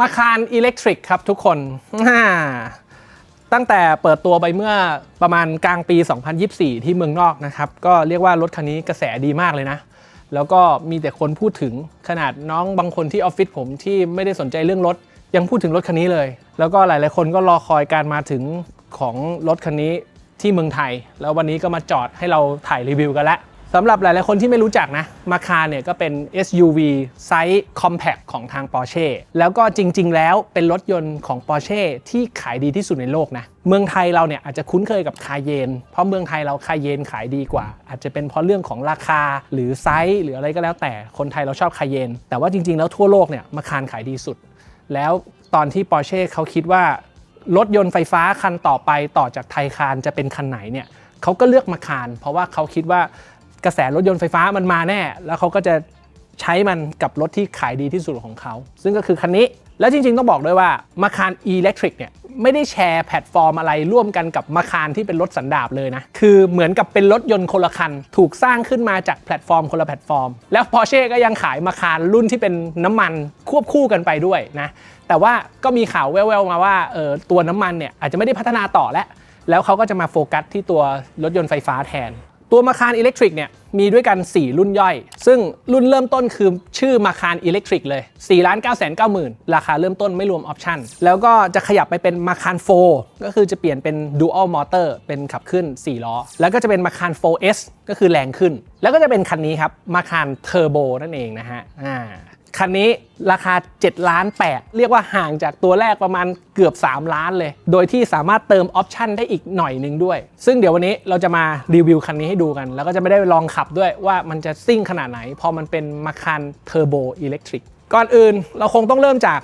มาคารอิเล็กทริกครับทุกคนตั้งแต่เปิดตัวไปเมื่อประมาณกลางปี 2024 ที่เมืองนอกนะครับ ก็เรียกว่ารถคันนี้กระแสดีมากเลยนะ แล้วก็มีแต่คนพูดถึงขนาดน้องบางคนที่ออฟฟิศผมที่ไม่ได้สนใจเรื่องรถ ยังพูดถึงรถคันนี้เลย แล้วก็หลาย ๆ คนก็รอคอยการมาถึงของรถคันนี้ที่เมืองไทย แล้ววันนี้ก็มาจอดให้เราถ่ายรีวิวกันแล้ว สำหรับหลาย ๆ คนที่ไม่รู้จักนะมาคาเนี่ยก็เป็น SUV ไซส์ compact ของทาง Porsche แล้วก็จริง ๆ แล้วเป็นรถยนต์ของ Porsche ที่ขายดีที่สุดในโลกนะ เมืองไทยเราเนี่ยอาจจะคุ้นเคยกับคาเยน เพราะเมืองไทยเราคาเยนขายดีกว่า อาจจะเป็นเพราะเรื่องของราคาหรือไซส์หรืออะไรก็แล้วแต่คนไทยเราชอบคาเยน แต่ว่าจริง ๆ แล้วทั่วโลกเนี่ยมาคารขายดีสุด แล้วตอนที่ Porsche เขาคิดว่ารถยนต์ไฟฟ้าคันต่อไปต่อจากไทยคารจะเป็นคันไหนเนี่ยเขาก็เลือกมาคารเพราะว่าเขาคิดว่า กระแสรถยนต์ไฟฟ้ามันมาแน่ แล้วเขาก็จะใช้มันกับรถที่ขายดีที่สุดของเขา ซึ่งก็คือคันนี้ แล้วจริงๆ ต้องบอกด้วยว่ามาคาร e-electric เนี่ยไม่ได้แชร์แพลตฟอร์มอะไรร่วมกันกับมาคารที่เป็นรถสันดาปเลยนะ คือเหมือนกับเป็นรถยนต์คนละคัน ถูกสร้างขึ้นมาจากแพลตฟอร์มคนละแพลตฟอร์ม แล้ว Porsche ก็ยังขายมาคารรุ่นที่เป็นน้ำมันควบคู่กันไปด้วยนะ แต่ว่าก็มีข่าวแว่วๆมาว่าเออตัวน้ำมันเนี่ยอาจจะไม่ได้พัฒนาต่อแล้ว แล้วเขาก็จะมาโฟกัสที่ตัวรถยนต์ไฟฟ้าแทน ตัวมาคารอิเล็กทริกเนี่ยมีด้วยกัน 4 รุ่นย่อย ซึ่งรุ่นเริ่มต้นคือชื่อมาคารอิเล็กทริกเลย4 9 9 9 0 0 0 ราคาเริ่มต้นไม่รวมออปชันแล้วก็จะขยับไปเป็นมาคาร4ก็คือจะเปลี่ยนเป็น Dual Motor เป็นขับขึ้น 4 ล้อ แล้วก็จะเป็นมาคาร 4S ก็คือแรงขึ้น แล้วก็จะเป็นคันนี้ครับมาคารเทอร์โบนั่นเองนะฮะอ่า คันนี้ราคา7ล้าน8เรียกว่าห่างจากตัวแรกประมาณเกือบ 3 ล้านเลย โดยที่สามารถเติมออปชันได้อีกหน่อยหนึ่งด้วย ซึ่งเดี๋ยววันนี้เราจะมารีวิวคันนี้ให้ดูกัน แล้วก็จะไม่ได้ลองขับด้วยว่ามันจะซิ่งขนาดไหน พอมันเป็นมาคันเทอร์โบอิเล็กทริกก่อนอื่นเราคงต้องเริ่มจาก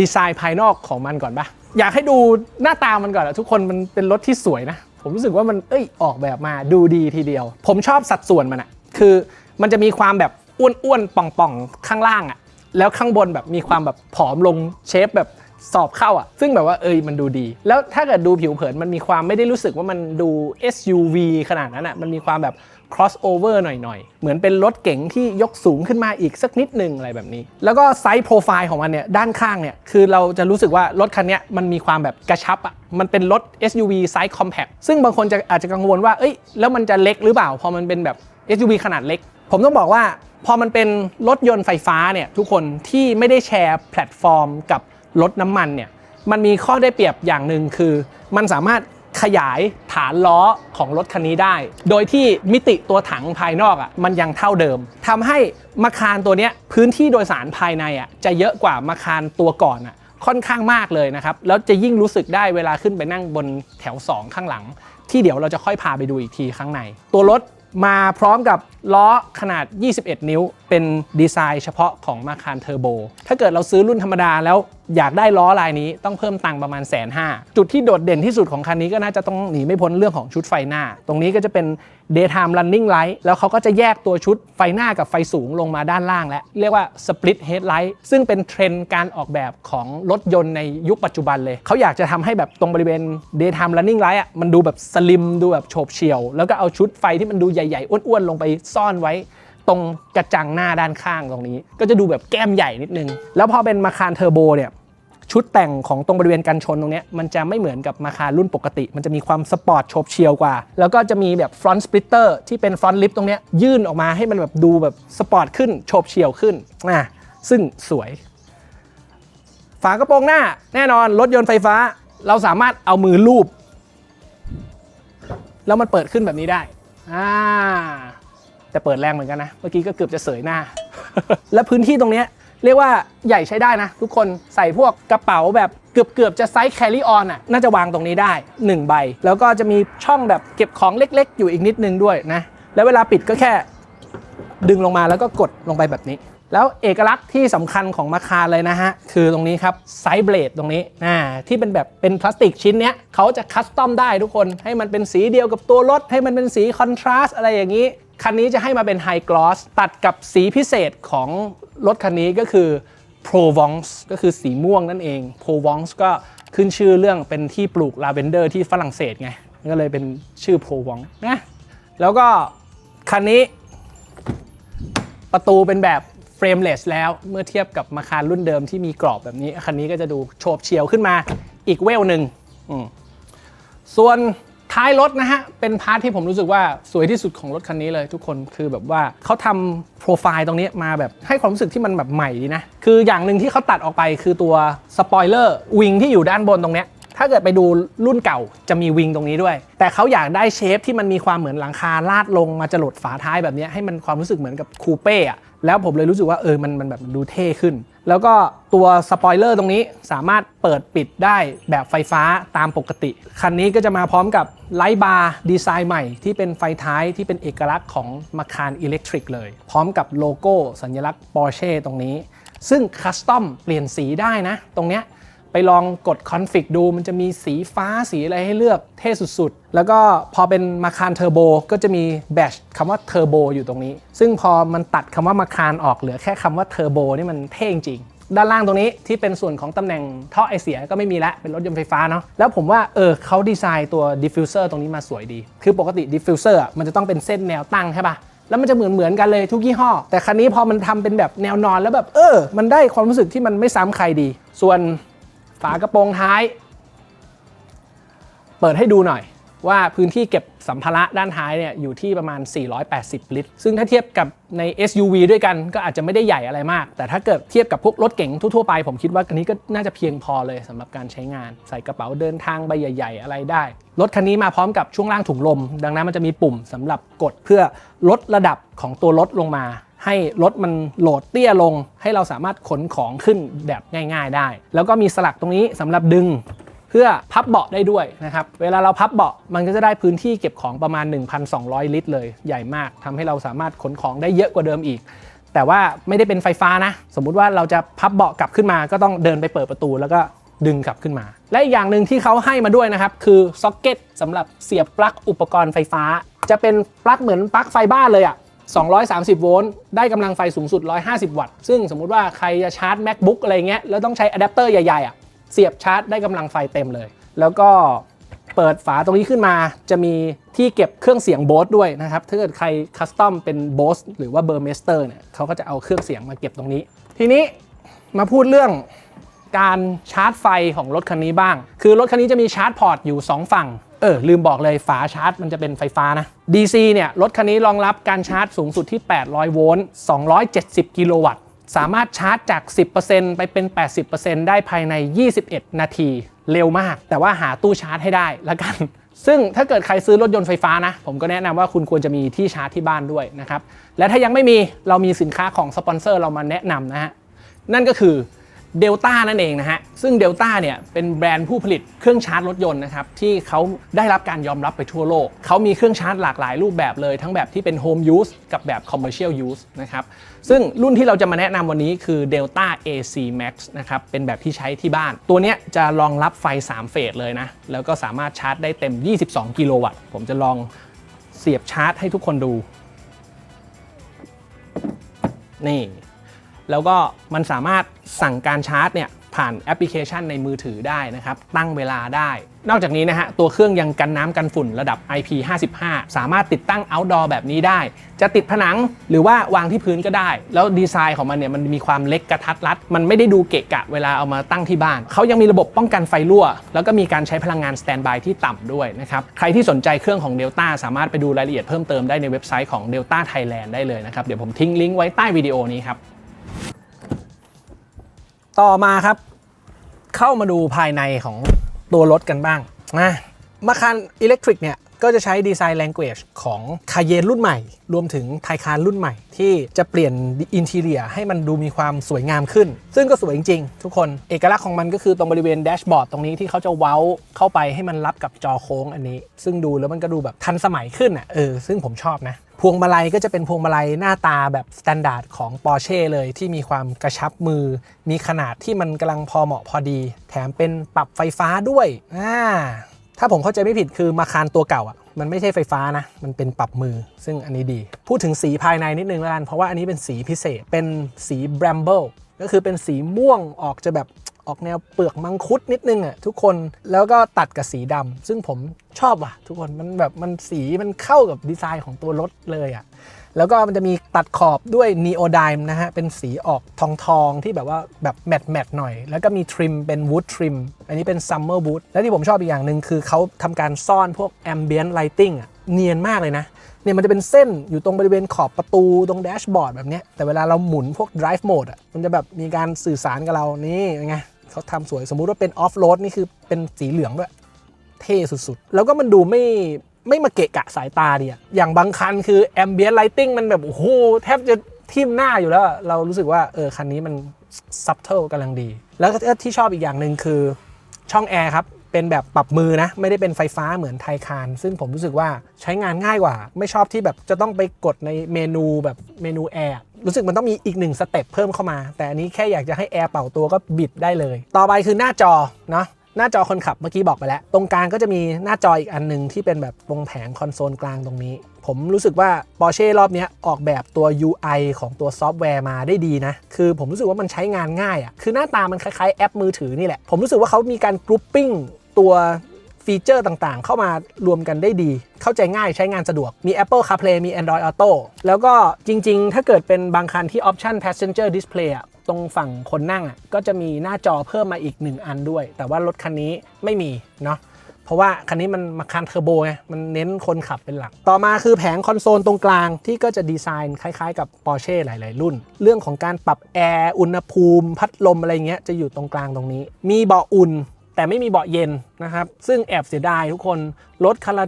ดีไซน์ภายนอกของมันก่อนปะอยากให้ดูหน้าตามันก่อนอะทุกคนมันเป็นรถที่สวยนะ ผมรู้สึกว่ามันเอ้ยออกแบบมาดูดีทีเดียว ผมชอบสัดส่วนมันอะคือมันจะมีความแบบอ้วนๆป่องๆ ข้างล่างอะ แล้วข้างบนแบบมีความแบบผอมลงเชฟแบบสอบเข้าอะ ซึ่งแบบว่าเอยมันดูดี แล้วถ้าเกิดดูผิวเผินมันมีความไม่ได้รู้สึกว่ามันดู SUV ขนาดนั้นอะ มันมีความแบบ crossover หน่อยๆ เหมือนเป็นรถเก๋งที่ยกสูงขึ้นมาอีกสักนิดหนึ่งอะไรแบบนี้ แล้วก็ไซส์โปรไฟล์ของมันเนี่ย ด้านข้างเนี่ย คือเราจะรู้สึกว่ารถคันนี้มันมีความแบบกระชับอะ มันเป็นรถ SUV ไซส์ compact ซึ่งบางคนจะอาจจะกังวลว่า เอ้ย แล้วมันจะเล็กหรือเปล่า พอมันเป็นแบบ SUV ขนาดเล็ก ผมต้องบอกว่า พอมันเป็นรถยนต์ไฟฟ้าเนี่ยทุกคนที่ไม่ได้แชร์แพลตฟอร์มกับรถน้ำมันเนี่ยมันมีข้อได้เปรียบอย่างหนึ่งคือ มันสามารถขยายฐานล้อของรถคันนี้ได้ โดยที่มิติตัวถังภายนอกอะมันยังเท่าเดิมทำให้มาคารตัวเนี้ยพื้นที่โดยสารภายในอะจะเยอะกว่ามาคารตัวก่อนอะค่อนข้างมากเลยนะครับ แล้วจะยิ่งรู้สึกได้เวลาขึ้นไปนั่งบนแถว 2 ข้างหลัง ที่เดี๋ยวเราจะค่อยพาไปดูอีกทีข้างใน ตัวรถมาพร้อมกับ ล้อขนาด 21 นิ้ว เป็นดีไซน์เฉพาะของมาคารเทอร์โบ ถ้าเกิดเราซื้อรุ่นธรรมดาแล้วอยากได้ล้อลายนี้ต้องเพิ่มตังค์ประมาณแสนห้าจุดที่โดดเด่นที่สุดของคันนี้ก็น่าจะต้องหนีไม่พ้นเรื่องของชุดไฟหน้า ตรงนี้ก็จะเป็น daytime running light แล้วเขาก็จะแยกตัวชุดไฟหน้ากับไฟสูงลงมาด้านล่างและเรียกว่า split headlight ซึ่งเป็นเทรนด์การออกแบบของรถยนต์ในยุคปัจจุบันเลย เขาอยากจะทำให้แบบตรงบริเวณ daytime running light อะมันดูแบบสลิมดูแบบโฉบเฉี่ยว แล้วก็เอาชุดไฟที่มันดูใหญ่ๆอ้วนๆลงไปซ่อนไว้ตรงกระจังหน้าด้านข้างตรงนี้ ก็จะดูแบบแก้มใหญ่นิดนึง แล้วพอเป็นมาคารเทอร์โบเนี่ยชุดแต่งของตรงบริเวณกันชนตรงนี้มันจะไม่เหมือนกับมาคารุ่นปกติ มันจะมีความสปอร์ตโฉบเฉียวกว่า แล้วก็จะมีแบบฟรอนต์สปลิตเตอร์ที่เป็นฟรอนต์ลิฟต์ตรงนี้ยื่นออกมาให้มันแบบดูแบบสปอร์ตขึ้นโฉบเฉียวขึ้นอะซึ่งสวย ฝากระโปรงหน้า แน่นอนรถยนต์ไฟฟ้า เราสามารถเอามือลูบแล้วมันเปิดขึ้นแบบนี้ได้อ่า แต่เปิดแรงเหมือนกันนะ เมื่อกี้ก็เกือบจะเสยหน้า และพื้นที่ตรงนี้เรียกว่าใหญ่ใช้ได้นะ ทุกคนใส่พวกกระเป๋าแบบเกือบเกือบๆจะไซส์ carry on อะน่าจะวางตรงนี้ได้ 1 ใบ แล้วก็จะมีช่องแบบเก็บของเล็กๆ อยู่อีกนิดนึงด้วยนะ แล้วเวลาปิดก็แค่ ดึงลงมาแล้วก็กดลงไปแบบนี้ แล้วเอกลักษณ์ที่สำคัญของมาคารเลยนะฮะ คือตรงนี้ครับไซส์เบลดตรงนี้อ่าที่เป็นแบบเป็นพลาสติกชิ้นเนี้ยเขาจะคัสตอมได้ทุกคนให้มันเป็นสีเดียวกับตัวรถให้มันเป็นสีคอนทราสต์อะไรอย่างนี้ คันนี้จะให้มาเป็นไฮกลอสตัดกับสีพิเศษของรถคันนี้ก็คือ Provence ก็คือสีม่วงนั่นเอง Provence ก็ขึ้นชื่อเรื่องเป็นที่ปลูกลาเวนเดอร์ที่ฝรั่งเศสไง ก็เลยเป็นชื่อ Provence นะ แล้วก็คันนี้ ประตูเป็นแบบเฟรมเลสแล้วเมื่อเทียบกับมาคารรุ่นเดิมที่มีกรอบแบบนี้ คันนี้ก็จะดูโฉบเฉียวขึ้นมาอีกเวลหนึ่งส่วน ท้ายรถนะฮะ เป็นพาร์ทที่ผมรู้สึกว่าสวยที่สุดของรถคันนี้เลยทุกคนคือแบบว่าเขาทำโปรไฟล์ตรงนี้มาแบบให้ความรู้สึกที่มันแบบใหม่ดีนะ คืออย่างหนึ่งที่เขาตัดออกไปคือตัวสปอยเลอร์วิงที่อยู่ด้านบนตรงนี้ถ้าเกิดไปดูรุ่นเก่าจะมีวิงตรงนี้ด้วย แต่เขาอยากได้เชฟที่มันมีความเหมือนหลังคาลาดลงมาจรดฝาท้ายแบบนี้ให้มันความรู้สึกเหมือนกับคูเป้อะแล้วผมเลยรู้สึกว่าเออมันมันแบบดูเท่ขึ้น แล้วก็ตัวสปอยเลอร์ตรงนี้สามารถเปิดปิดได้แบบไฟฟ้าตามปกติ คันนี้ก็จะมาพร้อมกับไลท์บาร์ดีไซน์ใหม่ที่เป็นไฟท้ายที่เป็นเอกลักษณ์ของมาคารอิเล็กทริกเลย พร้อมกับโลโก้สัญลักษณ์ปอร์เช่ตรงนี้ ซึ่งคัสตอมเปลี่ยนสีได้นะ ตรงเนี้ย ไปลองกดคอนฟิกดูมันจะมีสีฟ้าสีอะไรให้เลือกเท่สุดๆ แล้วก็พอเป็นมาคารเทอร์โบก็จะมีแบชคำว่าเทอร์โบอยู่ตรงนี้ ซึ่งพอมันตัดคำว่ามาคารออกเหลือแค่คำว่าเทอร์โบนี่มันเท่จริงด้านล่างตรงนี้ที่เป็นส่วนของตำแหน่งท่อไอเสียก็ไม่มีแล้วเป็นรถยนต์ไฟฟ้าเนาะแล้วผมว่าเออเขาดีไซน์ตัวดิฟฟิวเซอร์ตรงนี้มาสวยดี คือปกติดิฟฟิวเซอร์มันจะต้องเป็นเส้นแนวตั้งใช่ปะแล้วมันจะเหมือนเหมือนกันเลยทุกยี่ห้อ แต่คันนี้พอมันทำเป็นแบบแนวนอนแล้วแบบเออ มันได้ความรู้สึกที่มันไม่ซ้ำใครดี ส่วน ฝากระโปรงท้าย เปิดให้ดูหน่อยว่าพื้นที่เก็บสัมภาระด้านท้ายเนี่ยอยู่ที่ประมาณ 480 ลิตร ซึ่งถ้าเทียบกับใน SUV ด้วยกันก็อาจจะไม่ได้ใหญ่อะไรมาก แต่ถ้าเกิดเทียบกับพวกรถเก๋งทั่วๆไป ผมคิดว่าอันนี้ก็น่าจะเพียงพอเลยสำหรับการใช้งาน ใส่กระเป๋าเดินทางใบใหญ่ ๆ อะไรได้ รถคันนี้มาพร้อมกับช่วงล่างถุงลม ดังนั้นมันจะมีปุ่มสำหรับกดเพื่อลดระดับของตัวรถลงมา ให้รถมันโหลดเตี้ยลง ให้เราสามารถขนของขึ้นแบบง่าย ๆ ได้ แล้วก็มีสลักตรงนี้สำหรับดึงเพื่อพับเบาะได้ด้วยนะครับ เวลาเราพับเบาะมันก็จะได้พื้นที่เก็บของประมาณ 1,200 ลิตรเลย ใหญ่มากทำให้เราสามารถขนของได้เยอะกว่าเดิมอีก แต่ว่าไม่ได้เป็นไฟฟ้านะ สมมุติว่าเราจะพับเบาะกลับขึ้นมา ก็ต้องเดินไปเปิดประตูแล้วก็ดึงกลับขึ้นมา และอีกอย่างหนึ่งที่เขาให้มาด้วยนะครับ คือซ็อกเก็ตสำหรับเสียบปลั๊กอุปกรณ์ไฟฟ้า จะเป็นปลั๊กเหมือนปลั๊กไฟบ้านเลยอะ 230 โวลต์ ได้กำลังไฟสูงสุด 150 วัตต์ ซึ่งสมมุติว่าใครจะชาร์จ macbook อะไรเงี้ย แล้วต้องใช้อะแดปเตอร์ใหญ่ๆอะ เสียบชาร์จได้กำลังไฟเต็มเลย แล้วก็เปิดฝาตรงนี้ขึ้นมา จะมีที่เก็บเครื่องเสียงโบสด้วยนะครับ ถ้าเกิดใครคัสตอมเป็นโบสหรือว่าเบอร์เมสเตอร์เนี่ยเขาก็จะเอาเครื่องเสียงมาเก็บตรงนี้ ทีนี้มาพูดเรื่อง การชาร์จไฟของรถคันนี้บ้าง คือรถคันนี้จะมีชาร์จพอร์ตอยู่ 2 ฝั่ง เออ ลืมบอกเลยฝาชาร์จมันจะเป็นไฟฟ้านะ DC เนี่ย รถคันนี้รองรับการชาร์จสูงสุดที่ 800 โวลต์ 270 กิโลวัตต์ สามารถชาร์จจาก 10%ไปเป็น 80%ได้ภายใน 21 นาที เร็วมาก แต่ว่าหาตู้ชาร์จให้ได้ละกันซึ่งถ้าเกิดใครซื้อรถยนต์ไฟฟ้านะ ผมก็แนะนำว่าคุณควรจะมีที่ชาร์จที่บ้านด้วยนะครับ และถ้ายังไม่มีเรามีสินค้าของสปอนเซอร์เรามาแนะนำนะฮะ นั่นก็คือ เดลต้านั่นเองนะฮะ ซึ่งเดลต้าเนี่ยเป็นแบรนด์ผู้ผลิตเครื่องชาร์จรถยนต์นะครับ ที่เขาได้รับการยอมรับไปทั่วโลก เขามีเครื่องชาร์จหลากหลายรูปแบบเลย ทั้งแบบที่เป็น Home Use กับแบบ Commercial Use นะครับ ซึ่งรุ่นที่เราจะมาแนะนำวันนี้คือ Delta AC Max นะครับ เป็นแบบที่ใช้ที่บ้าน ตัวเนี้ยจะรองรับไฟ 3 เฟสเลยนะ แล้วก็สามารถชาร์จได้เต็ม 22 กิโลวัตต์ ผมจะลองเสียบชาร์จให้ทุกคนดู นี่ แล้วก็มันสามารถสั่งการชาร์จเนี่ยผ่านแอปพลิเคชันในมือถือได้นะครับ ตั้งเวลาได้ นอกจากนี้นะฮะ ตัวเครื่องยังกันน้ำกันฝุ่นระดับ IP55 สามารถติดตั้ง outdoor แบบนี้ได้ จะติดผนังหรือว่าวางที่พื้นก็ได้ แล้วดีไซน์ของมันเนี่ยมันมีความเล็กกระทัดรัด มันไม่ได้ดูเกะกะเวลาเอามาตั้งที่บ้าน เขายังมีระบบป้องกันไฟรั่ว แล้วก็มีการใช้พลังงานสแตนบายที่ต่ำด้วยนะครับ ใครที่สนใจเครื่องของ Delta สามารถไปดูรายละเอียดเพิ่มเติมได้ในเว็บไซต์ของ Delta Thailand ได้เลยนะครับ เดี๋ยวผมทิ้งลิงก์ไว้ใต้วิดีโอนี้ครับ ต่อมาครับ เข้ามาดูภายในของตัวรถกันบ้างนะมาคารอิเล็กทริกเนี่ยก็จะใช้ดีไซน์ language ของคาเยนรุ่นใหม่ รวมถึงไทคานรุ่นใหม่ ที่จะเปลี่ยนอินทีเรียให้มันดูมีความสวยงามขึ้น ซึ่งก็สวยจริงๆ ทุกคนเอกลักษณ์ของมันก็คือตรงบริเวณแดชบอร์ดตรงนี้ที่เขาจะเว้าเข้าไปให้มันรับกับจอโค้งอันนี้ ซึ่งดูแล้วมันก็ดูแบบทันสมัยขึ้นอะเออซึ่งผมชอบนะ พวงมาลัยก็จะเป็นพวงมาลัยหน้าตาแบบสแตนดาร์ดของ Porsche เลยที่มีความกระชับมือ มีขนาดที่มันกำลังพอเหมาะพอดี แถมเป็นปรับไฟฟ้าด้วยอ่าถ้าผมเข้าใจไม่ผิดคือมาคารตัวเก่าอะมันไม่ใช่ไฟฟ้านะ มันเป็นปรับมือ ซึ่งอันนี้ดี พูดถึงสีภายในนิดนึงแล้วกัน เพราะว่าอันนี้เป็นสีพิเศษ เป็นสีแบรมเบิลก็คือเป็นสีม่วงออกจะแบบ ออกแนวเปลือกมังคุดนิดนึงอะทุกคนแล้วก็ตัดกับสีดำซึ่งผมชอบว่ะ ทุกคนมันแบบมันสีมันเข้ากับดีไซน์ของตัวรถเลยอะแล้วก็มันจะมีตัดขอบด้วย Neodyme นะฮะ เป็นสีออกทองทองที่แบบว่าแบบแมตแมตหน่อย แล้วก็มีทริมเป็น Wood Trim อันนี้เป็น Summer Wood และที่ผมชอบอีกอย่างหนึ่งคือเขาทำการซ่อนพวก Ambient Lighting อะเนียนมากเลยนะเนี่ยมันจะเป็นเส้นอยู่ตรงบริเวณขอบประตูตรงแดชบอร์ดแบบนี้แต่เวลาเราหมุนพวก drive mode อะมันจะแบบมีการสื่อสารกับเรานี่เป็นไง เขาทำสวยสมมุติว่าเป็น off road นี่คือเป็นสีเหลืองด้วย เท่สุดๆ แล้วก็มันดูไม่ไม่มาเกะกะสายตาดีอะอย่างบางคันคือ ambient lighting มันแบบ โอ้โห แทบจะทิ่มหน้าอยู่แล้ว เรารู้สึกว่า เออ คันนี้มัน subtle กำลังดี แล้วก็ที่ชอบอีกอย่างหนึ่งคือช่องแอร์ครับ เป็นแบบปรับมือนะ ไม่ได้เป็นไฟฟ้าเหมือนไทคาน ซึ่งผมรู้สึกว่าใช้งานง่ายกว่า ไม่ชอบที่แบบจะต้องไปกดในเมนูแบบเมนูแอร์ รู้สึกมันต้องมีอีกหนึ่งสเต็ปเพิ่มเข้ามา แต่อันนี้แค่อยากจะให้แอร์เป่าตัวก็บิดได้เลย ต่อไปคือหน้าจอเนาะหน้าจอคนขับเมื่อกี้บอกไปแล้ว ตรงกลางก็จะมีหน้าจออีกอันหนึงที่เป็นแบบตรงแผงคอนโซลกลางตรงนี้ ผมรู้สึกว่า Porsche รอบนี้ออกแบบตัว UI ของตัวซอฟต์แวร์มาได้ดีนะ คือผมรู้สึกว่ามันใช้งานง่ายอะ่ะคือหน้าตามันคล้ายๆแอปมือถือนี่แหละ ผมรู้สึกว่าเขามีการกรุ๊ปปิ้งตัว ฟีเจอร์ต่างๆ เข้ามารวมกันได้ดี เข้าใจง่ายใช้งานสะดวก มี Apple CarPlay มี Android Auto แล้วก็จริงๆ ถ้าเกิดเป็นบางคันที่ Option Passenger Display อะตรงฝั่งคนนั่งอะก็จะมีหน้าจอเพิ่มมาอีก 1 อันด้วย แต่ว่ารถคันนี้ไม่มีเนาะเพราะว่าคันนี้มันมาคันเทอร์โบไงมันเน้นคนขับเป็นหลัก ต่อมาคือแผงคอนโซลตรงกลางที่ก็จะดีไซน์คล้ายๆกับ Porsche หลาย ๆ รุ่น เรื่องของการปรับแอร์ อุณหภูมิ พัดลมอะไรเงี้ยจะอยู่ตรงกลางตรงนี้ มีเบาะอุ่น แต่ไม่มีเบาะเย็นนะครับ ซึ่งแอบเสียดายทุกคนรถคันละ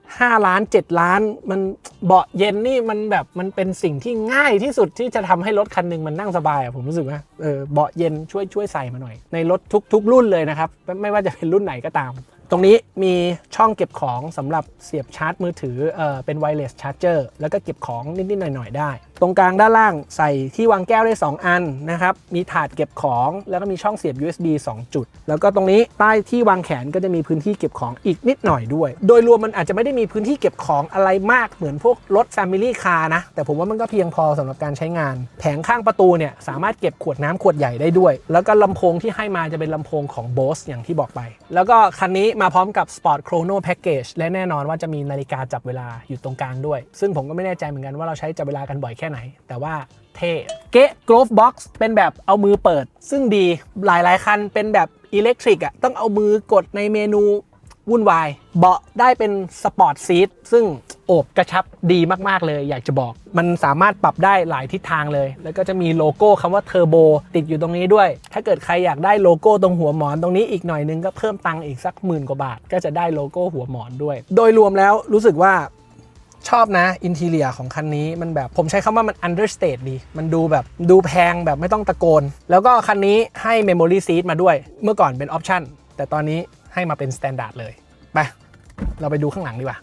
5ล้าน 7 ล้าน มันเบาะเย็นนี่มันแบบมันเป็นสิ่งที่ง่ายที่สุดที่จะทำให้รถคันหนึ่งมันนั่งสบายอะผมรู้สึกว่าเออเบาะเย็นช่วยช่วยใส่มาหน่อย ในรถทุกทุกรุ่นเลยนะครับ ไม่ไม่ว่าจะเป็นรุ่นไหนก็ตาม ตรงนี้มีช่องเก็บของสำหรับเสียบชาร์จมือถือเออเป็นไวเลสชาร์จเจอร์แล้วก็เก็บของนิดๆหน่อยๆได้ ตรงกลางด้านล่างใส่ที่วางแก้วได้ 2 อันนะครับ มีถาดเก็บของ แล้วก็มีช่องเสียบ USB 2 จุด แล้วก็ตรงนี้ใต้ที่วางแขนก็จะมีพื้นที่เก็บของอีกนิดหน่อยด้วย โดยรวมมันอาจจะไม่ได้มีพื้นที่เก็บของอะไรมากเหมือนพวกรถ Family Car นะ แต่ผมว่ามันก็เพียงพอสำหรับการใช้งาน แผงข้างประตูเนี่ยสามารถเก็บขวดน้ำขวดใหญ่ได้ด้วย แล้วก็ลำโพงที่ให้มาจะเป็นลำโพงของ Bose อย่างที่บอกไป แล้วก็คันนี้มาพร้อมกับ Sport Chrono Package และแน่นอนว่าจะมีนาฬิกาจับเวลาอยู่ตรงกลางด้วย ซึ่งผมก็ไม่แน่ใจเหมือนกันว่าเราใช้จับเวลากันบ่อยแค่ไหน แต่ว่าเท่เกะ Glove Box เป็นแบบเอามือเปิด ซึ่งดีหลายๆ คันเป็นแบบอิเล็กทริกอะต้องเอามือกดในเมนูวุ่นวาย เบาะได้เป็นสปอร์ตซีทซึ่งโอบกระชับดีมากๆเลย อยากจะบอก มันสามารถปรับได้หลายทิศทางเลย แล้วก็จะมีโลโก้คำว่าเทอร์โบติดอยู่ตรงนี้ด้วย ถ้าเกิดใครอยากได้โลโก้ตรงหัวหมอนตรงนี้อีกหน่อยนึงก็เพิ่มตังค์อีกสักหมื่นกว่าบาท ก็จะได้โลโก้หัวหมอนด้วย โดยรวมแล้วรู้สึกว่า ชอบนะอินทีเลียของคันนี้มันแบบผมใช้คำว่ามัน understate ดี มันดูแบบดูแพงแบบไม่ต้องตะโกน แล้วก็คันนี้ให้ memory seat มาด้วย เมื่อก่อนเป็นออปชั่นแต่ตอนนี้ให้มาเป็น standard เลย ไป เราไปดูข้างหลังดีกว่า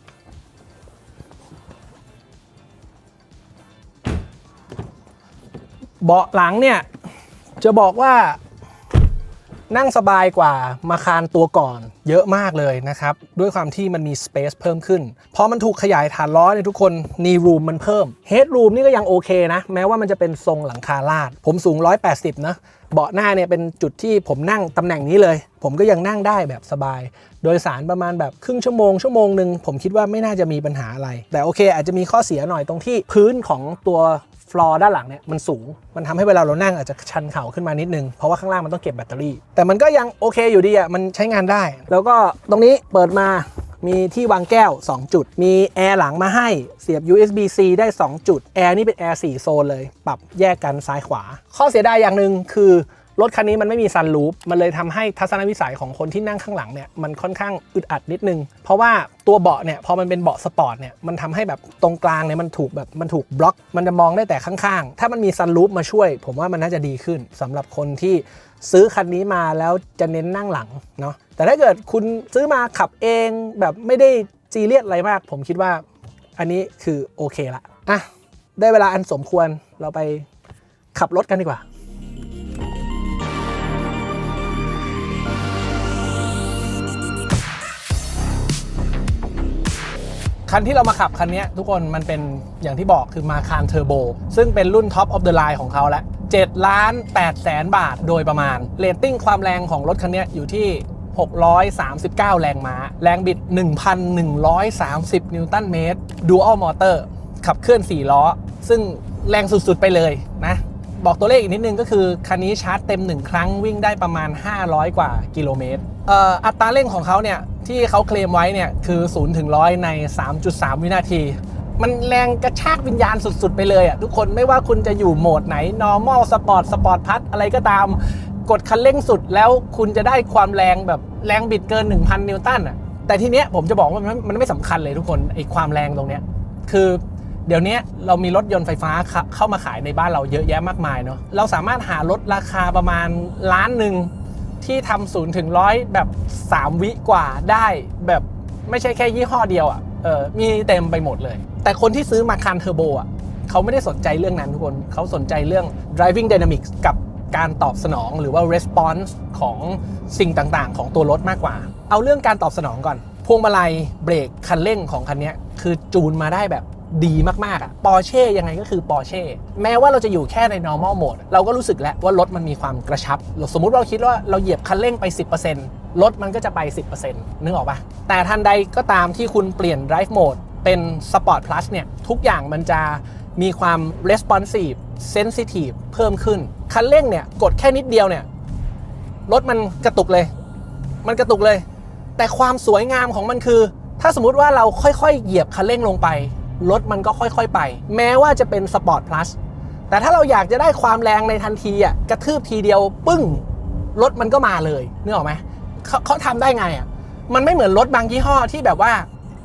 เบาะหลังเนี่ย จะบอกว่า นั่งสบายกว่ามาคารตัวก่อนเยอะมากเลยนะครับ ด้วยความที่มันมี Space เพิ่มขึ้น พอมันถูกขยายฐานล้อเนี่ยทุกคน knee room มันเพิ่ม head room นี่ก็ยังโอเคนะ แม้ว่ามันจะเป็นทรงหลังคาลาด ผมสูง 180 นะ เบาะหน้าเนี่ยเป็นจุดที่ผมนั่งตำแหน่งนี้เลย ผมก็ยังนั่งได้แบบสบาย โดยสารประมาณแบบครึ่งชั่วโมงชั่วโมงหนึ่งผมคิดว่าไม่น่าจะมีปัญหาอะไร แต่โอเค อาจจะมีข้อเสียหน่อยตรงที่พื้นของตัว ฟลอร์ด้านหลังเนี่ยมันสูง มันทำให้เวลาเรานั่งอาจจะชันเข่าขึ้นมานิดนึง เพราะว่าข้างล่างมันต้องเก็บแบตเตอรี่ แต่มันก็ยังโอเคอยู่ดีอะ มันใช้งานได้ แล้วก็ตรงนี้เปิดมามีที่วางแก้ว 2 จุด มีแอร์หลังมาให้เสียบ USB-C ได้ 2 จุด แอร์นี่เป็นแอร์4โซนเลย ปรับแยกกันซ้ายขวา ข้อเสียดายอย่างหนึ่งคือ รถคันนี้มันไม่มีซันรูฟมันเลยทำให้ทัศนวิสัยของคนที่นั่งข้างหลังเนี่ยมันค่อนข้างอึดอัดนิดนึง เพราะว่าตัวเบาะเนี่ยพอมันเป็นเบาะสปอร์ตเนี่ยมันทำให้แบบตรงกลางเนี่ยมันถูกแบบมันถูกบล็อก มันจะมองได้แต่ข้างๆ ถ้ามันมีซันรูฟมาช่วย ผมว่ามันน่าจะดีขึ้นสำหรับคนที่ซื้อคันนี้มาแล้วจะเน้นนั่งหลังเนาะแต่ถ้าเกิดคุณซื้อมาขับเองแบบไม่ได้ซีเรียสอะไรมาก ผมคิดว่าอันนี้คือโอเคละอะได้เวลาอันสมควรเราไปขับรถกันดีกว่า คันที่เรามาขับคันนี้ทุกคนมันเป็นอย่างที่บอกคือมาคารเทอร์โบซึ่งเป็นรุ่นท็อปออฟเดอะไลน์ของเขาแล้ว7ล้าน8แสนบาทโดยประมาณเรตติ้งความแรงของรถคันนี้อยู่ที่ 639 แรงม้า แรงบิด 1,130 นิวตันเมตรดูอัลมอเตอร์ขับเคลื่อน 4 ล้อ ซึ่งแรงสุดๆไปเลยนะ บอกตัวเลขอีกนิดนึงก็คือ คันนี้ชาร์จเต็ม 1 ครั้งวิ่งได้ประมาณ 500 กว่ากิโลเมตรอัตราเร่งของเขาเนี่ยที่เขาเคลมไว้เนี่ยคือ0ถึง100 ใน 3.3 วินาที มันแรงกระชากวิญญาณสุด ๆ ไปเลยอะทุกคนไม่ว่าคุณจะอยู่โหมดไหน normal sport sport plus อะไรก็ตาม กดคันเร่งสุดแล้วคุณจะได้ความแรงแบบแรงบิดเกิน 1,000 นิวตันอะแต่ทีเนี้ยผมจะบอกว่ามันมันไม่สำคัญเลยทุกคนไอ้ความแรงตรงเนี้ยคือ เดี๋ยวนี้เรามีรถยนต์ไฟฟ้าเข้ามาขายในบ้านเราเยอะแยะมากมายเนาะเราสามารถหารถราคาประมาณล้านหนึ่งที่ทำศูนย์ถึงร้อยแบบ 3 วิกว่าได้แบบไม่ใช่แค่ยี่ห้อเดียวอะเออมีเต็มไปหมดเลย แต่คนที่ซื้อมาคันเทอร์โบอะเขาไม่ได้สนใจเรื่องนั้นทุกคนเขาสนใจเรื่อง driving dynamics กับการตอบสนองหรือว่า response ของสิ่งต่างๆ ของตัวรถมากกว่า เอาเรื่องการตอบสนองก่อน พวงมาลัยเบรกคันเร่งของคันนี้คือจูนมาได้แบบ ดีมากๆอะปอร์เช่ยังไงก็คือปอร์เช่แม้ว่าเราจะอยู่แค่ใน normal mode เราก็รู้สึกแล้วว่ารถมันมีความกระชับ สมมุติเราคิดว่าเราเหยียบคันเร่งไป 10%รถมันก็จะไป 10%นึกออกปะแต่ทันใดก็ตามที่คุณเปลี่ยน drive mode เป็น sport plus เนี่ย ทุกอย่างมันจะมีความ responsive sensitive เพิ่มขึ้น คันเร่งเนี่ย กดแค่นิดเดียวเนี่ย รถมันกระตุกเลย มันกระตุกเลย แต่ความสวยงามของมันคือ ถ้าสมมุติว่าเราค่อยๆ เหยียบคันเร่งลงไป รถมันก็ค่อยๆไป แม้ว่าจะเป็นสปอร์ตพลัสแต่ถ้าเราอยากจะได้ความแรงในทันทีอะกระทืบทีเดียวปึ้งรถมันก็มาเลยนึกออกไหมเขาเขาทำได้ไงอะมันไม่เหมือนรถบางยี่ห้อที่แบบว่า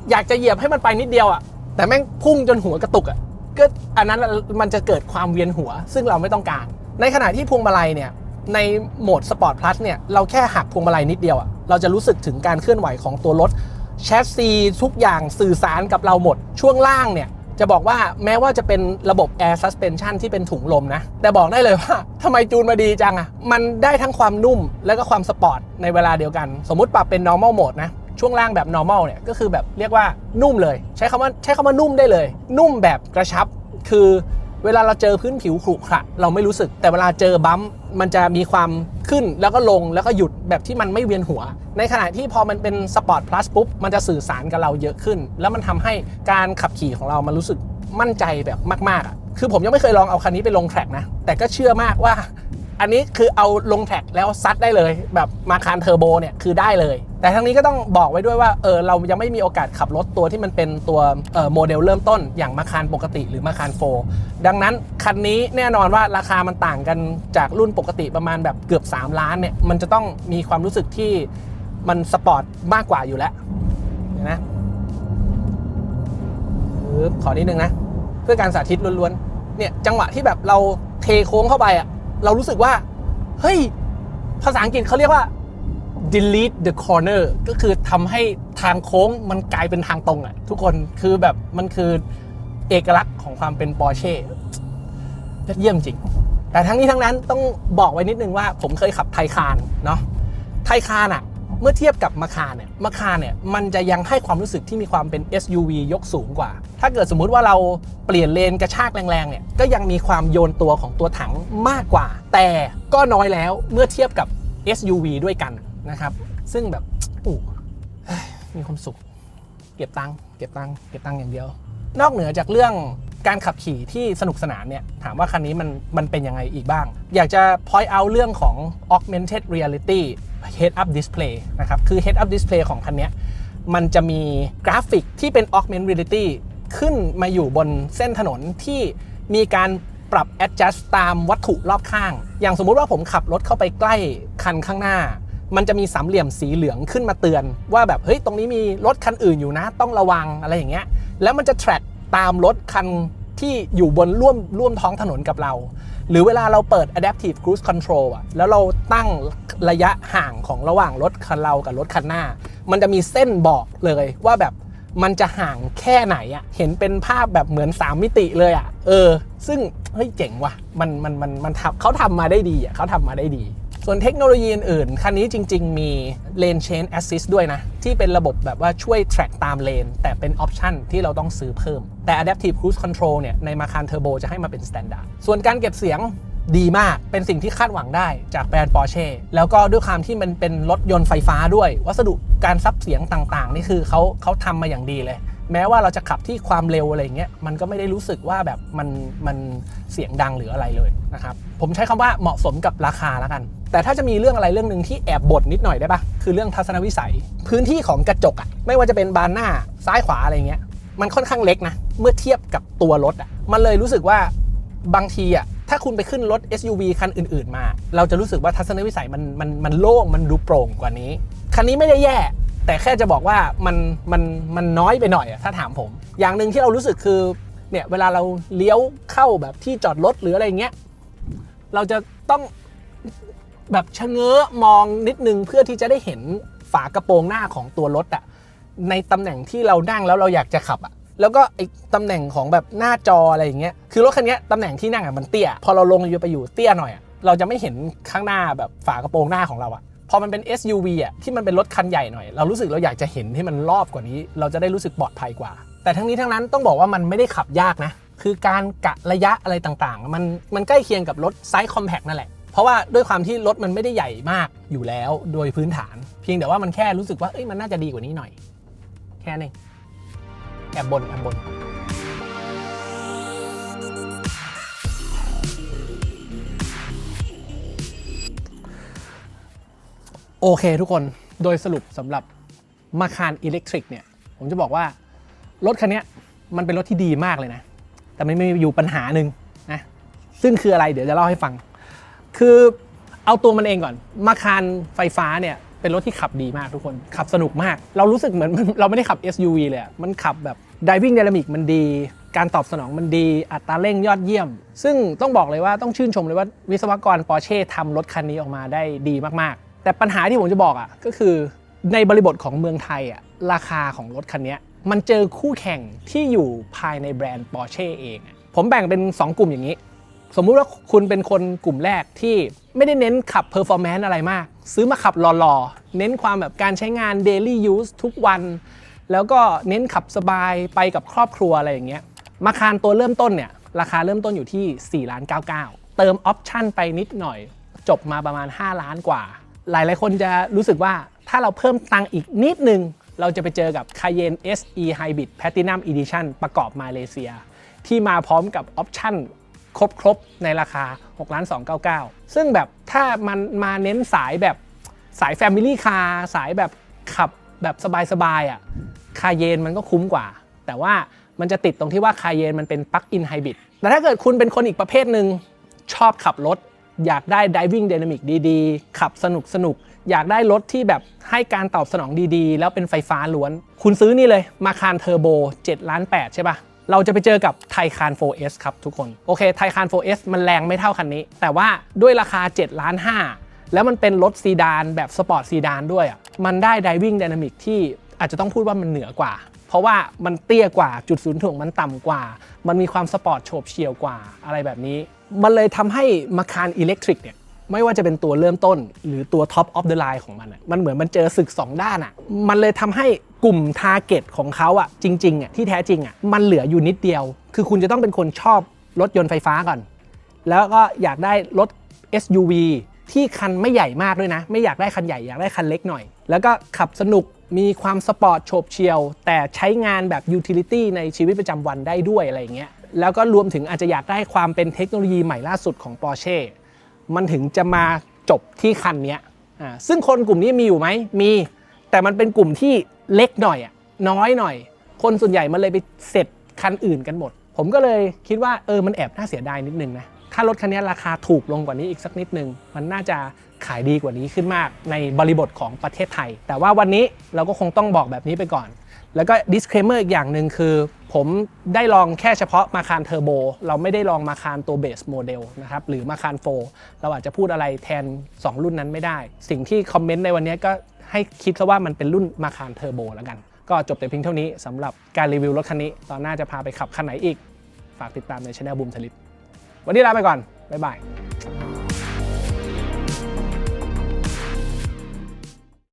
อยากจะเหยียบให้มันไปนิดเดียวอะแต่แม่งพุ่งจนหัวกระตุกอะก็อันนั้นมันจะเกิดความเวียนหัว ซึ่งเราไม่ต้องการ ในขณะที่พวงมาลัยเนี่ยในโหมด Sport Plus เนี่ยเราแค่หักพวงมาลัยนิดเดียวอะเราจะรู้สึกถึงการเคลื่อนไหวของตัวรถ แชสซีทุกอย่างสื่อสารกับเราหมด ช่วงล่างเนี่ย จะบอกว่าแม้ว่าจะเป็นระบบ Air Suspension ที่เป็นถุงลมนะ แต่บอกได้เลยว่าทำไมจูนมาดีจังอะมันได้ทั้งความนุ่มและก็ความสปอร์ตในเวลาเดียวกัน สมมุติปรับเป็น normal mode นะช่วงล่างแบบ normal เนี่ยก็คือแบบเรียกว่านุ่มเลย ใช้คำว่าใช้คำว่านุ่มได้เลย นุ่มแบบกระชับ คือ เวลาเราเจอพื้นผิวขรุขระเราไม่รู้สึก แต่เวลาเจอบัมมันจะมีความขึ้นแล้วก็ลงแล้วก็หยุดแบบที่มันไม่เวียนหัว ในขณะที่พอมันเป็นสปอร์ตพลัสปุ๊บมันจะสื่อสารกับเราเยอะขึ้น แล้วมันทำให้การขับขี่ของเรามันรู้สึกมั่นใจแบบมากๆอะคือผมยังไม่เคยลองเอาคันนี้ไปลงแทร็กนะแต่ก็เชื่อมากว่า อันนี้คือเอาลงแท็กแล้วซัดได้เลย แบบมาคารเทอร์โบเนี่ยคือได้เลย แต่ทั้งนี้ก็ต้องบอกไว้ด้วยว่าเออเรายังไม่มีโอกาสขับรถตัวที่มันเป็นตัวเออโมเดลเริ่มต้นอย่างมาคารปกติหรือมาคารโฟดังนั้นคันนี้แน่นอนว่าราคามันต่างกันจากรุ่นปกติประมาณแบบเกือบ 3 ล้านเนี่ยมันจะต้องมีความรู้สึกที่มันสปอร์ตมากกว่าอยู่แล้วนไหมปึ๊บขอนิดนึงนะ เพื่อการสาธิตล้วนๆเนี่ยจังหวะที่แบบเราเทโค้งเข้าไปอะ เรารู้สึกว่า เฮ้ย ภาษาอังกฤษเขาเรียกว่า delete the corner ก็คือทำให้ทางโค้งมันกลายเป็นทางตรงอะทุกคนคือแบบมันคือเอกลักษณ์ของความเป็นปอร์เช่ยอดเยี่ยมจริง แต่ทั้งนี้ทั้งนั้นต้องบอกไว้นิดนึงว่าผมเคยขับไทคานเนาะไทคานอะ เมื่อเทียบกับมาคารเนี่ยมาคารเนี่ยมันจะยังให้ความรู้สึกที่มีความเป็น SUV ยกสูงกว่า ถ้าเกิดสมมุติว่าเราเปลี่ยนเลนกระชากแรงๆเนี่ยก็ยังมีความโยนตัวของตัวถังมากกว่า แต่ก็น้อยแล้วเมื่อเทียบกับ SUV ด้วยกันนะครับ ซึ่งแบบอู้ยมีความสุข เก็บตังค์เก็บตังค์เก็บตังค์อย่างเดียว นอกเหนือจากเรื่องการขับขี่ที่สนุกสนานเนี่ยถามว่าคันนี้มันมันเป็นยังไงอีกบ้าง อยากจะ point out เรื่องของ augmented reality head up display นะครับ คือ head up display ของคันนี้มันจะมีกราฟิกที่เป็น augmented reality ขึ้นมาอยู่บนเส้นถนนที่มีการปรับ adjust ตามวัตถุรอบข้าง อย่างสมมุติว่าผมขับรถเข้าไปใกล้คันข้างหน้า มันจะมีสามเหลี่ยมสีเหลืองขึ้นมาเตือน ว่าแบบเฮ้ยตรงนี้มีรถคันอื่นอยู่นะ ต้องระวังอะไรอย่างเงี้ย แล้วมันจะ track ตามรถคันที่อยู่บนร่วมร่วมท้องถนนกับเรา หรือเวลาเราเปิด adaptive cruise control อะแล้วเราตั้งระยะห่างของระหว่างรถคันเรากับรถคันหน้า มันจะมีเส้นบอกเลยว่าแบบมันจะห่างแค่ไหนอะเห็นเป็นภาพแบบเหมือน 3 มิติเลยอะเออ ซึ่งเฮ้ยเจ๋งว่ะ มันมันมันมันเขาทำมาได้ดีอะเขาทำมาได้ดี ส่วนเทคโนโลยีอื่นๆ คันนี้จริง ๆ มี Lane Change Assist ด้วยนะ ที่เป็นระบบแบบว่าช่วย track ตามเลน แต่เป็นออปชันที่เราต้องซื้อเพิ่ม แต่ Adaptive Cruise Control เนี่ย ในมาคาร Turbo จะให้มาเป็น Standard ส่วนการเก็บเสียงดีมาก เป็นสิ่งที่คาดหวังได้จากแบรนด์ Porsche แล้วก็ด้วยความที่มันเป็นรถยนต์ไฟฟ้าด้วย วัสดุการซับเสียงต่างๆ นี่คือเขาเขาทำมาอย่างดีเลย แม้ว่าเราจะขับที่ความเร็วอะไรเงี้ยมันก็ไม่ได้รู้สึกว่าแบบมันมันเสียงดังหรืออะไรเลยนะครับผมใช้คำว่าเหมาะสมกับราคาแล้วกัน แต่ถ้าจะมีเรื่องอะไรเรื่องหนึ่งที่แอบบ่นนิดหน่อยได้ปะคือเรื่องทัศนวิสัย พื้นที่ของกระจกอะไม่ว่าจะเป็นบานหน้าซ้ายขวาอะไรเงี้ยมันค่อนข้างเล็กนะเมื่อเทียบกับตัวรถอะมันเลยรู้สึกว่าบางทีอะถ้าคุณไปขึ้นรถ SUV คันอื่น ๆ มา เราจะรู้สึกว่าทัศนวิสัยมันมันมันโล่งมันดูโปร่งกว่านี้ คันนี้ไม่ได้แย่ แต่แค่จะบอกว่ามันมันมันน้อยไปหน่อยอะถ้าถามผม อย่างหนึ่งที่เรารู้สึกคือเนี่ยเวลาเราเลี้ยวเข้าแบบที่จอดรถหรืออะไรเงี้ยเราจะต้องแบบชะเง้อมองนิดนึงเพื่อที่จะได้เห็นฝากระโปรงหน้าของตัวรถอะในตำแหน่งที่เรานั่งแล้วเราอยากจะขับอะแล้วก็ไอ้ตำแหน่งของแบบหน้าจออะไรอย่างเงี้ยคือรถคันนี้ตำแหน่งที่นั่งอะมันเตี้ย พอเราลงอยู่ไปอยู่เตี้ยหน่อยอะเราจะไม่เห็นข้างหน้าแบบฝากระโปรงหน้าของเราอะ อมันเป็น SUV อะที่มันเป็นรถคันใหญ่หน่อย เรารู้สึกเราอยากจะเห็นที่มันรอบกว่านี้ เราจะได้รู้สึกปลอดภัยกว่า แต่ทั้งนี้ทั้งนั้นต้องบอกว่ามันไม่ได้ขับยากนะ คือการกะระยะอะไรต่างๆ มันมันใกล้เคียงกับรถไซส์คอมแพคนั่นแหละเพราะว่าด้วยความที่รถมันไม่ได้ใหญ่มากอยู่แล้วโดยพื้นฐาน เพียงแต่ว่ามันแค่รู้สึกว่าเอ้ยมันน่าจะดีกว่านี้หน่อย แค่นี้นแอบบนแอบบน โอเคทุกคนโดยสรุปสำหรับมาคารอิเล็กทริกเนี่ย ผมจะบอกว่า รถคันนี้มันเป็นรถที่ดีมากเลยนะ แต่มันมีอยู่ปัญหาหนึ่งนะ ซึ่งคืออะไรเดี๋ยวจะเล่าให้ฟัง คือเอาตัวมันเองก่อน มาคารไฟฟ้าเนี่ยเป็นรถที่ขับดีมากทุกคน ขับสนุกมาก เรารู้สึกเหมือนเราไม่ได้ขับ SUV เลยอะมันขับแบบ driving dynamic มันดี การตอบสนองมันดี อัตราเร่งยอดเยี่ยม ซึ่งต้องบอกเลยว่าต้องชื่นชมเลยว่าวิศวกรปอร์เช่ทำรถคันนี้ออกมาได้ดีมาก แต่ปัญหาที่ผมจะบอกอะก็คือในบริบทของเมืองไทยอะราคาของรถคันนี้มันเจอคู่แข่งที่อยู่ภายในแบรนด์ปอร์เช่เอง ผมแบ่งเป็น 2 กลุ่มอย่างนี้ สมมุติว่าคุณเป็นคนกลุ่มแรกที่ไม่ได้เน้นขับเพอร์ฟอร์แมนซ์อะไรมาก ซื้อมาขับหล่อๆ เน้นความแบบการใช้งาน Daily Use ทุกวัน แล้วก็เน้นขับสบายไปกับครอบครัวอะไรอย่างเงี้ยมาคารตัวเริ่มต้นเนี่ยราคาเริ่มต้นอยู่ที่4ล้าน99เติมออปชั่นไปนิดหน่อย จบมาประมาณ 5 ล้านกว่า หลายๆคนจะรู้สึกว่าถ้าเราเพิ่มตังอีกนิดนึง เราจะไปเจอกับ Cayenne SE Hybrid Platinum Edition ประกอบมาเลเซีย ที่มาพร้อมกับออปชั่นครบๆ ในราคา6ล้าน299 ซึ่งแบบถ้ามันมาเน้นสายแบบสาย Family Car สายแบบขับแบบสบายๆอะคาเยนมันก็คุ้มกว่า แต่ว่ามันจะติดตรงที่ว่าคาเยนมันเป็นปลั๊กอินไฮบริดแต่ถ้าเกิดคุณเป็นคนอีกประเภทหนึ่งชอบขับรถ อยากได้ Diving dynamic ดีๆ ขับสนุกสนุกๆอยากได้รถที่แบบให้การตอบสนองดีๆ แล้วเป็นไฟฟ้าล้วน คุณซื้อนี่เลยมาคารเทอร์โบ7ล้าน8ใช่ปะเราจะไปเจอกับไทคาน 4S ครับทุกคน โอเคไทคาน 4S มันแรงไม่เท่าคันนี้ แต่ว่าด้วยราคา7ล้าน5แล้วมันเป็นรถซีดานแบบสปอร์ตซีดานด้วยอะมันได้ Diving dynamic ที่อาจจะต้องพูดว่ามันเหนือกว่า เพราะว่ามันเตี้ยกว่าจุดศูนย์ถ่วงมันต่ำกว่า มันมีความสปอร์ตโฉบเฉี่ยวกว่าอะไรแบบนี้ มันเลยทำให้มาคารอิเล็กทริกเนี่ยไม่ว่าจะเป็นตัวเริ่มต้น หรือตัว Top of the Line ของมันมันเหมือนมันเจอศึก 2 ด้านอะมันเลยทำให้กลุ่มทาร์เก็ตของเขาอะจริงๆอะที่แท้จริงอะมันเหลืออยู่นิดเดียว คือคุณจะต้องเป็นคนชอบรถยนต์ไฟฟ้าก่อน แล้วก็อยากได้รถ SUV ที่คันไม่ใหญ่มากด้วยนะ ไม่อยากได้คันใหญ่อยากได้คันเล็กหน่อย แล้วก็ขับสนุก มีความสปอร์ตโฉบเฉี่ยว แต่ใช้งานแบบยูทิลิตี้ในชีวิตประจำวันได้ด้วยอะไรอย่างเงี้ยแล้วก็รวมถึงอาจจะอยากได้ความเป็นเทคโนโลยีใหม่ล่าสุดของ Porsche มันถึงจะมาจบที่คันนี้อ่าซึ่งคนกลุ่มนี้มีอยู่ไหมมี แต่มันเป็นกลุ่มที่เล็กหน่อยอะน้อยหน่อย คนส่วนใหญ่มันเลยไปเสร็จคันอื่นกันหมด ผมก็เลยคิดว่าเออมันแอบน่าเสียดายนิดนึงนะถ้ารถคันนี้ราคาถูกลงกว่านี้อีกสักนิดนึง มันน่าจะ ขายดีกว่านี้ขึ้นมากในบริบทของประเทศไทย แต่ว่าวันนี้เราก็คงต้องบอกแบบนี้ไปก่อน แล้วก็ disclaimer อีกอย่างหนึ่งคือ ผมได้ลองแค่เฉพาะมาคารเทอร์โบเราไม่ได้ลองมาคารตัวเบสโมเดลนะครับหรือมาคารโฟเราอาจจะพูดอะไรแทน 2 รุ่นนั้นไม่ได้ สิ่งที่คอมเมนต์ในวันนี้ก็ให้คิดซะว่ามันเป็นรุ่นมาคารเทอร์โบแล้วกัน ก็จบแต่เพียงเท่านี้สำหรับการรีวิวรถคันนี้ ตอนหน้าจะพาไปขับคันไหนอีก ฝากติดตามในช anel บูมทลิปวันนี้ลาไปก่อน บ๊ายบาย